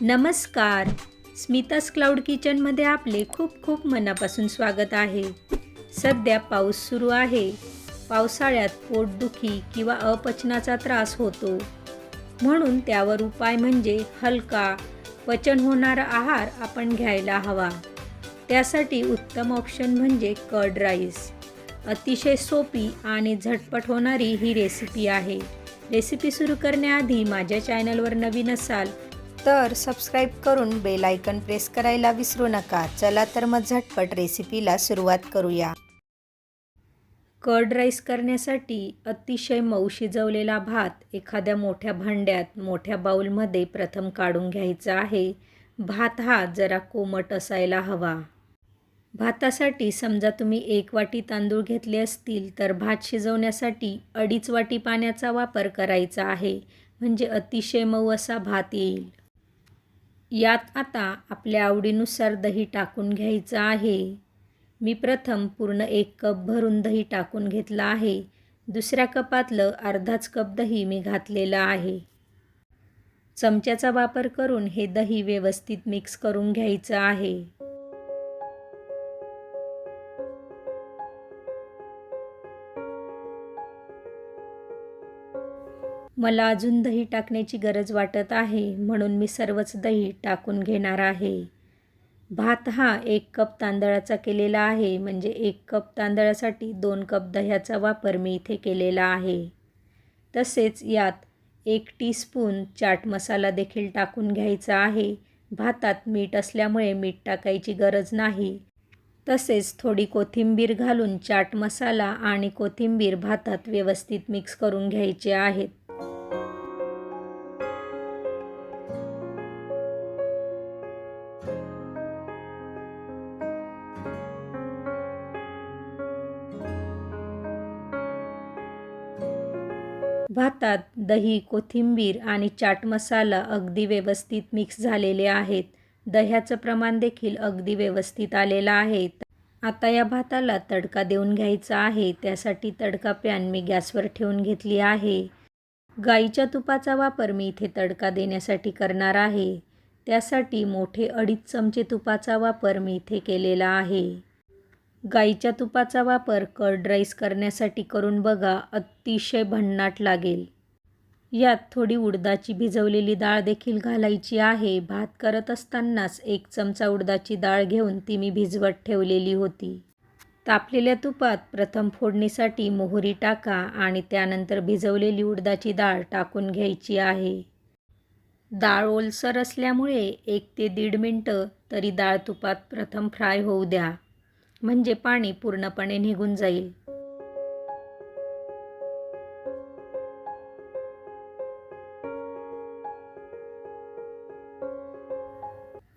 नमस्कार. स्मितास क्लाउड किचनमध्ये आपले खूप खूप मनापासून स्वागत आहे. सध्या पाऊस सुरू आहे. पावसाळ्यात पोटदुखी किंवा अपचनाचा त्रास होतो. म्हणून त्यावर उपाय म्हणजे हलका पचन होणारा आहार आपण घ्यायला हवा. त्यासाठी उत्तम ऑप्शन म्हणजे कर्ड राईस अतिशय सोपी आणि झटपट होणारी ही रेसिपी आहे. रेसिपी सुरू करण्याआधी माझ्या चॅनलवर नवीन असाल तर सबस्क्राईब करून बेल आयकन प्रेस करायला विसरू नका. चला तर मग झटपट रेसिपीला सुरुवात करूया. कर्ड राईस करण्यासाठी अतिशय मऊ शिजवलेला भात एखाद्या मोठ्या भांड्यात मोठ्या बाऊलमध्ये प्रथम काढून घ्यायचा आहे. भात हा जरा कोमट असायला हवा. भातासाठी समजा तुम्ही एक वाटी तांदूळ घेतले असतील तर भात शिजवण्यासाठी अडीच वाटी पाण्याचा वापर करायचा आहे. म्हणजे अतिशय मऊ असा भात येईल. यात आता आपल्या आवडीनुसार दही टाकून घ्यायचं आहे. मी प्रथम पूर्ण एक कप भरून दही टाकून घेतलं आहे. दुसऱ्या कपातलं अर्धाच कप दही मी घातलेलं आहे. चमच्याचा वापर करून हे दही व्यवस्थित मिक्स करून घ्यायचं आहे. मला अजून दही टाकण्याची गरज वाटत आहे म्हणून मी सर्वच दही टाकून घेणार आहे. भात हा एक कप तांदळाचा केलेला आहे म्हणजे एक कप तांदळासाठी दोन कप दह्याचा वापर मी इथे केलेला आहे. तसेच यात एक टीस्पून चाट मसाला देखील टाकून घ्यायचा आहे. भातात मीठ असल्यामुळे मीठ टाकायची गरज नाही. तसेच थोडी कोथिंबीर घालून चाट मसाला आणि कोथिंबीर भातात व्यवस्थित मिक्स करून घ्यायचे आहेत. भातात दही कोथिंबीर आणि चाट मसाला अगदी व्यवस्थित मिक्स झालेले आहेत. दह्याचं प्रमाण देखील अगदी व्यवस्थित आलेलं आहे. आता या भाताला तडका देऊन घ्यायचा आहे. त्यासाठी तडका पॅन मी गॅसवर ठेवून घेतली आहे. गाईच्या तुपाचा वापर मी इथे तडका देण्यासाठी करणार आहे. त्यासाठी मोठे अडीच चमचे तुपाचा वापर मी इथे केलेला आहे. गाईच्या तुपाचा वापर कर्ड राईस करण्यासाठी करून बघा अतिशय भन्नाट लागेल. यात थोडी उडदाची भिजवलेली डाळ देखील घालायची आहे. भात करत असतानाच एक चमचा उडदाची डाळ घेऊन ती मी भिजवत ठेवलेली होती. तापलेल्या तुपात प्रथम फोडणीसाठी मोहरी टाका आणि त्यानंतर भिजवलेली उडदाची डाळ टाकून घ्यायची आहे. डाळ ओलसर असल्यामुळे एक ते दीड मिनटं तरी डाळ तुपात प्रथम फ्राय होऊ द्या. म्हणजे पाणी पूर्णपणे निघून जाईल.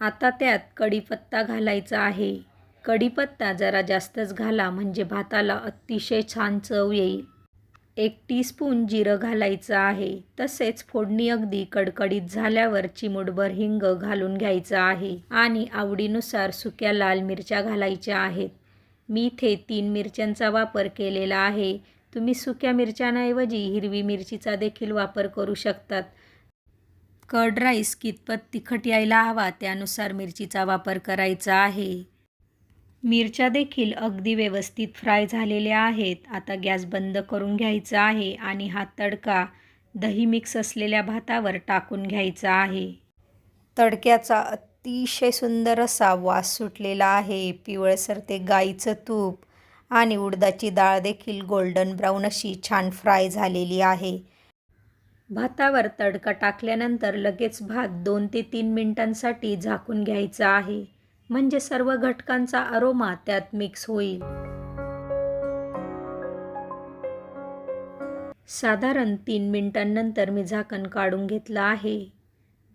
आता त्यात कढीपत्ता घालायचा आहे. कढीपत्ता जरा जास्तच घाला म्हणजे भाताला अतिशय छान चव येईल. एक टीस्पून जिरं घालायचं आहे. तसेच फोडणी अगदी कडकडीत झाल्यावर चिमुटभर हिंग घालून घ्यायचं आहे आणि आवडीनुसार सुक्या लाल मिरच्या घालायच्या आहेत. मी इथे तीन मिरच्यांचा वापर केलेला आहे. तुम्ही सुक्या मिरच्यांऐवजी हिरवी मिरचीचा देखील वापर करू शकतात. कर्ड राईस कितपत तिखट यायला हवा त्यानुसार मिरचीचा वापर करायचा आहे. मिरच्या देखील अगदी व्यवस्थित फ्राय झालेल्या आहेत. आता गॅस बंद करून घ्यायचा आहे आणि हा तडका दही मिक्स असलेल्या भातावर टाकून घ्यायचा आहे. तडक्याचा अतिशय सुंदर असा वास सुटलेला आहे. पिवळसर ते गाईचं तूप आणि उडदाची डाळ देखील गोल्डन ब्राऊन अशी छान फ्राय झालेली आहे. भातावर तडका टाकल्यानंतर लगेच भात दोन ते तीन मिनिटांसाठी झाकून घ्यायचा आहे. म्हणजे सर्व घटकांचा अरोमा त्यात मिक्स होईल. साधारण तीन मिनिटांनंतर मी झाकण काढून घेतलं आहे.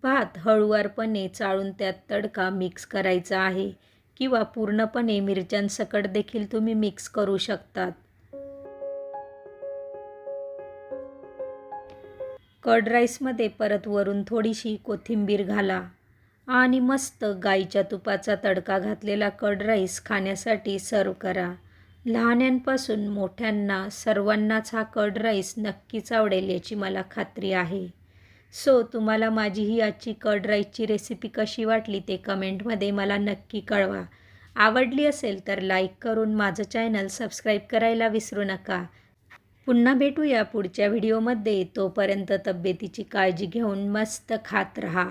भात हळुवारपणे चाळून त्यात तडका मिक्स करायचा आहे किंवा पूर्णपणे मिरच्यांसकट देखील तुम्ही मिक्स करू शकतात. कर्ड राईसमध्ये परत वरून थोडीशी कोथिंबीर घाला. आणि मस्त गाईच्या तुपाचा तडका घातलेला कड राईस खाण्यासाठी सर्व करा. लहान्यांपासून मोठ्यांना सर्वांनाच हा कड राईस नक्कीच आवडेल याची मला खात्री आहे. सो तुम्हाला माझी ही आजची कड राईसची रेसिपी कशी वाटली ते कमेंटमध्ये मला नक्की कळवा. आवडली असेल तर लाईक करून माझं चॅनल सबस्क्राईब करायला विसरू नका. पुन्हा भेटूया पुढच्या व्हिडिओमध्ये. तोपर्यंत तब्येतीची काळजी घेऊन मस्त खात रहा.